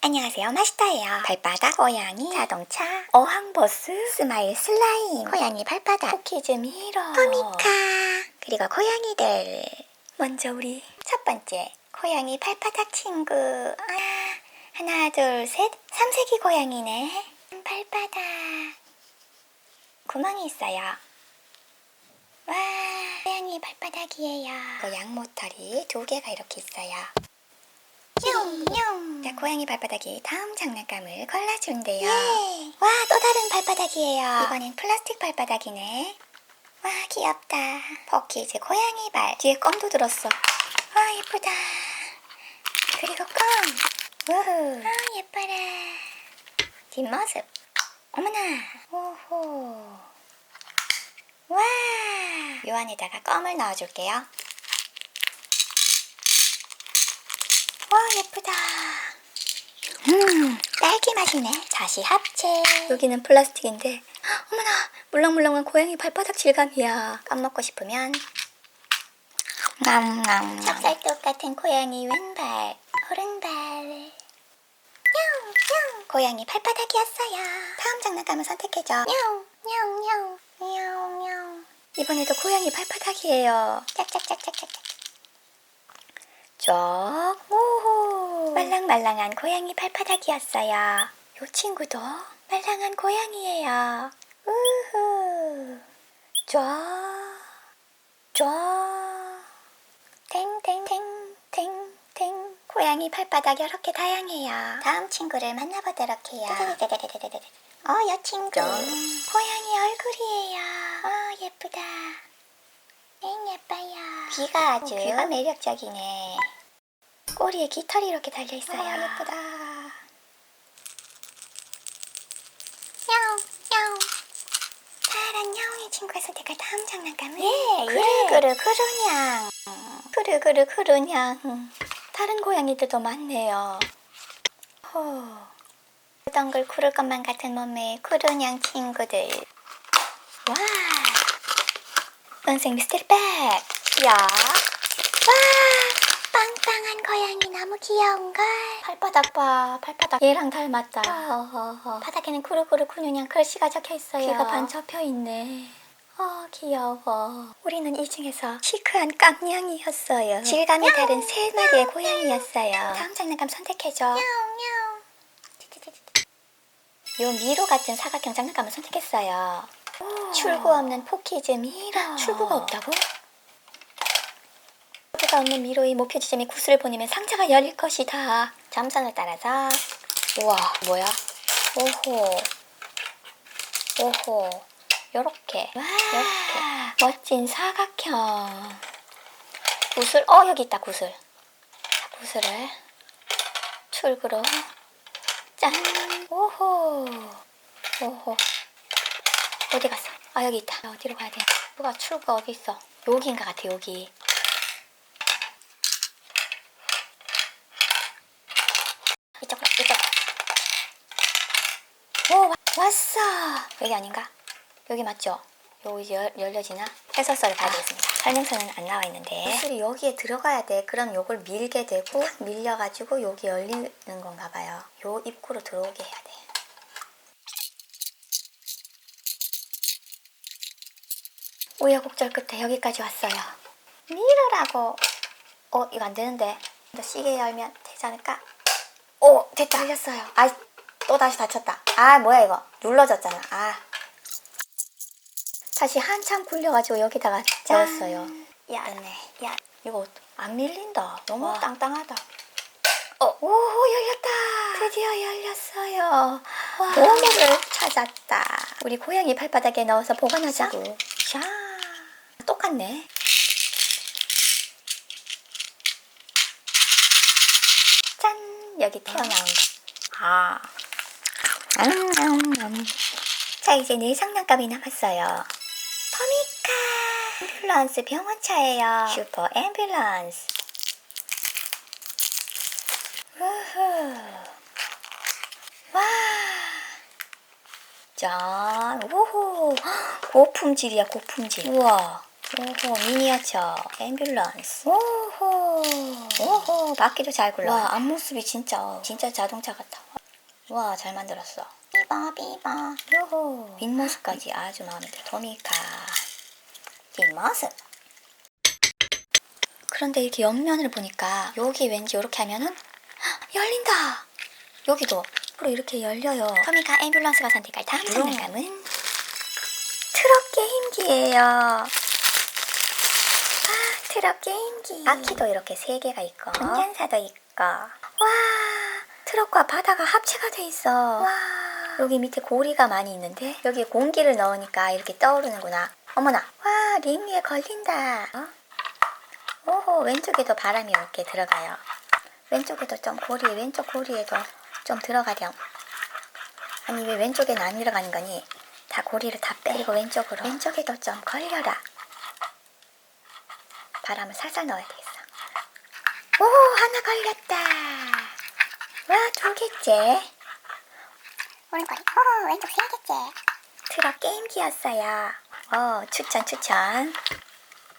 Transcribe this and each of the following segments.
안녕하세요. 마시다예요. 발바닥 고양이 자동차 어항버스 스마일 슬라임 고양이 발바닥 쿠키즈 미러 토미카 그리고 고양이들. 먼저 우리 첫 번째 고양이 발바닥 친구. 아, 하나 둘셋. 삼색이 고양이네. 발바닥. 구멍이 있어요. 와 고양이 발바닥이에요. 그 양모털이 두 개가 이렇게 있어요. 뿅뿅. 자, 고양이 발바닥이 다음 장난감을 골라준대요. 와, 또 다른 발바닥이에요. 이번엔 플라스틱 발바닥이네. 와, 귀엽다. 버키즈 고양이 발. 뒤에 껌도 들었어. 와, 예쁘다. 그리고 껌. 우후. 아, 예뻐라. 뒷모습. 어머나. 오호. 와. 요 안에다가 껌을 넣어줄게요. 와 예쁘다. 음 딸기 맛이네. 다시 합체. 여기는 플라스틱인데 어머나 물렁물렁한 고양이 발바닥 질감이야. 껌 먹고 싶으면 냠냠. 찹쌀떡 같은 고양이 왼발 오른발. 냥, 냥. 고양이 발바닥이었어요. 다음 장난감을 선택해줘. 냥, 냥, 냥, 냥, 냥. 이번에도 고양이 발바닥이에요. 짝짝짝짝짝. 쫙. 말랑말랑한 고양이 발바닥이었어요. 요 친구도 말랑한 고양이에요. 우후. 쫙, 쫙. 탱탱탱탱탱. 고양이 발바닥 이렇게 다양해요. 다음 친구를 만나보도록 해요. 어, 여 친구. 고양이 얼굴이에요. 어, 예쁘다. 엥 예뻐요. 귀가 아주 귀가 매력적이네. 꼬리에 깃털이 이렇게 달려 있어요. 예쁘다. 야옹 야옹. 파란 야옹이 친구가 선택할 다음 장난감은 예, 그르그르 그루냥. 그르그르 그루냥. 다른 고양이들도 많네요. 호. 덩글 구를 것만 같은 몸의 구르냥 친구들. 와. 은생 미스테리 백. 야. 고양이 너무 귀여운걸. 발바닥 봐. 발바닥 얘랑 닮았다. 어허허. 바닥에는 구르구르 구르냥 글씨가 적혀 있어요. 귀가 반 접혀 있네. 어 귀여워. 우리는 1층에서 시크한 깜냥이였어요. 질감이 다른 세 마리의 고양이였어요. 다음 장난감 선택해줘. 요 미로 같은 사각형 장난감을 선택했어요. 출구 없는 포키즈 미로. 출구가 없다고? 출구가 없는 미로의 목표 지점에 구슬을 보내면 상자가 열릴 것이다. 점선을 따라서. 우와, 뭐야? 오호. 오호. 요렇게. 요렇게. 멋진 사각형. 구슬, 어, 여기 있다, 구슬. 자, 구슬을 출구로. 짠! 오호! 오호. 어디 갔어? 아, 여기 있다. 어디로 가야 돼? 뭐가 출구가 어디 있어? 여기인가 같아, 여기. 이쪽으로, 이쪽. 오, 와- 왔어! 여기 아닌가? 여기 맞죠? 여기 열, 열려지나? 해설서를 봐야 되겠습니다. 설명서는 안 나와 있는데. 구슬이 여기에 들어가야 돼. 그럼 요걸 밀게 되고, 탁 밀려가지고 여기 열리는 건가 봐요. 요 입구로 들어오게 해야 돼. 우여곡절 끝에 여기까지 왔어요. 밀으라고. 어, 이거 안 되는데. 더 시계 열면 되지 않을까? 오, 됐다. 열렸어요. 아, 또 다시 닫혔다. 아, 뭐야 이거. 눌러졌잖아. 아. 다시 한참 굴려가지고 여기다가 넣었어요. 야, 네. 야, 이거 안 밀린다. 너무 땅땅하다. 어, 오, 열렸다. 드디어 열렸어요. 보물을 찾았다. 우리 고양이 발바닥에 넣어서 보관하자고. 자, 똑같네. 여기 튀어나온 거. 아. 음, 음, 음. 자, 이제 네 장난감이 남았어요. 터미카! 앰뷸런스 병원차예요. 슈퍼 앰뷸런스. 우후. 와. 짠. 우후. 고품질이야, 고품질. 우와. 오호 미니어처 앰뷸런스. 오호. 오호 바퀴도 잘 굴러. 와 앞모습이 진짜 진짜 자동차 같아. 와 잘 만들었어. 비바 비바. 요호. 뒷모습까지 아주 마음에 들어. 도미카. 뒷모습. 그런데 이렇게 옆면을 보니까 여기 왠지 이렇게 하면은 헉, 열린다! 여기도 앞으로 이렇게 열려요. 토미카 앰뷸런스가 선택할 다음 장난감은 트럭 게임기예요. 아, 트럭 게임기. 바퀴도 이렇게 세 개가 있고, 운전사도 있고. 와, 트럭과 바다가 합체가 돼 있어. 와, 여기 밑에 고리가 많이 있는데 여기 공기를 넣으니까 이렇게 떠오르는구나. 어머나, 와, 림 위에 걸린다. 어? 오호, 왼쪽에도 바람이 이렇게 들어가요. 왼쪽에도 좀 고리, 왼쪽 고리에도 좀 들어가렴. 아니 왜 왼쪽에는 안 들어가는 거니? 다 고리를 다 빼. 그리고 왼쪽으로. 왼쪽에도 좀 걸려라. 바람을 살살 넣어야 되겠어. 오, 하나 걸렸다. 와, 두 개째. 오른발, 오, 왼쪽 세 개째. 트럭 게임기였어요. 어, 추천, 추천.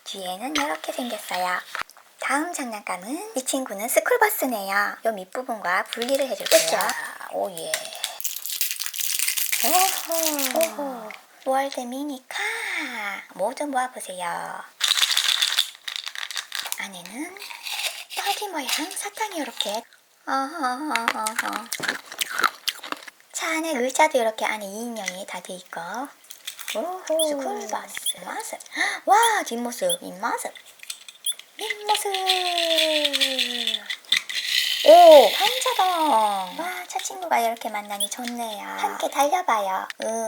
뒤에는 이렇게 생겼어요. 다음 장난감은 이 친구는 스쿨버스네요. 요 밑부분과 분리를 해줄게요. 오예. 오호. 오호. 월드 미니카. 모두 모아보세요. 안에는 딸기 모양 사탕이 이렇게. 어허허허허. 차 안에 의자도 이렇게 안에 2인용이 다 돼 있고. 오호. 스쿨버스. 모습. 와, 뒷모습, 뒷모습. 뒷모습. 오, 환자동. 와, 차 친구가 이렇게 만나니 좋네요. 함께 달려봐요. 으.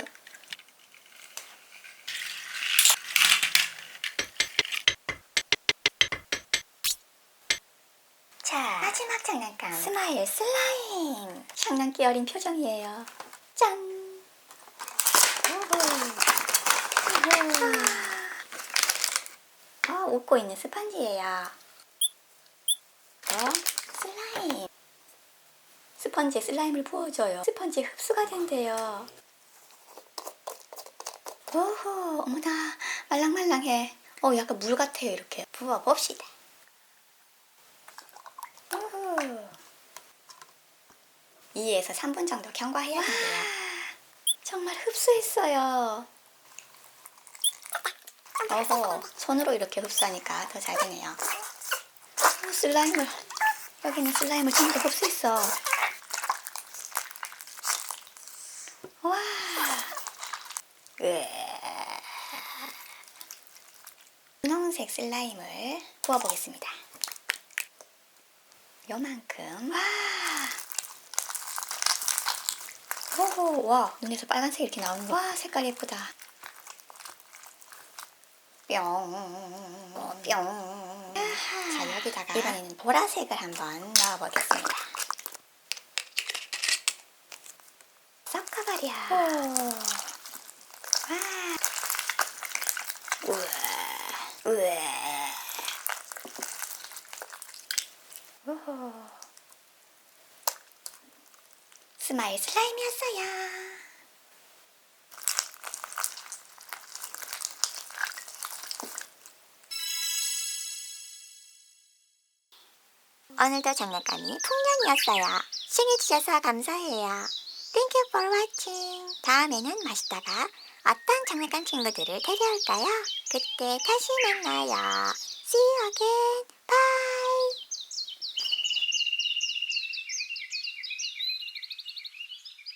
마지막 장난감. 스마일 슬라임. 장난기 어린 표정이에요. 짠. 우후. 아, 웃고 있는 스펀지예요. 어? 슬라임. 스펀지에 슬라임을 부어줘요. 스펀지 흡수가 된대요. 오호, 어머나, 말랑말랑해. 어, 약간 물 같아요, 이렇게. 부어봅시다. 오호. 2에서 3분 정도 경과해야 된대요. 정말 흡수했어요. 어허, 손으로 이렇게 흡수하니까 더 잘 되네요. 어, 슬라임을, 여기는 슬라임을 전부 다 흡수했어. 와. 으에. 분홍색 슬라임을 부어보겠습니다. 요만큼. 와. 호호, 와, 눈에서 빨간색 이렇게 나오는 와, 색깔 예쁘다. 뿅, 뿅. 자, 여기다가 이번에는 보라색을 한번 넣어보겠습니다. 섞어버려. 와. 우와. 우와. 우후. 스마일 슬라임이었어요. 오늘도 장난감이 풍년이었어요. 시청해주셔서 감사해요. Thank you for watching. 다음에는 맛있다가 어떤 장난감 친구들을 데려올까요? 그때 다시 만나요. See you again. Bye.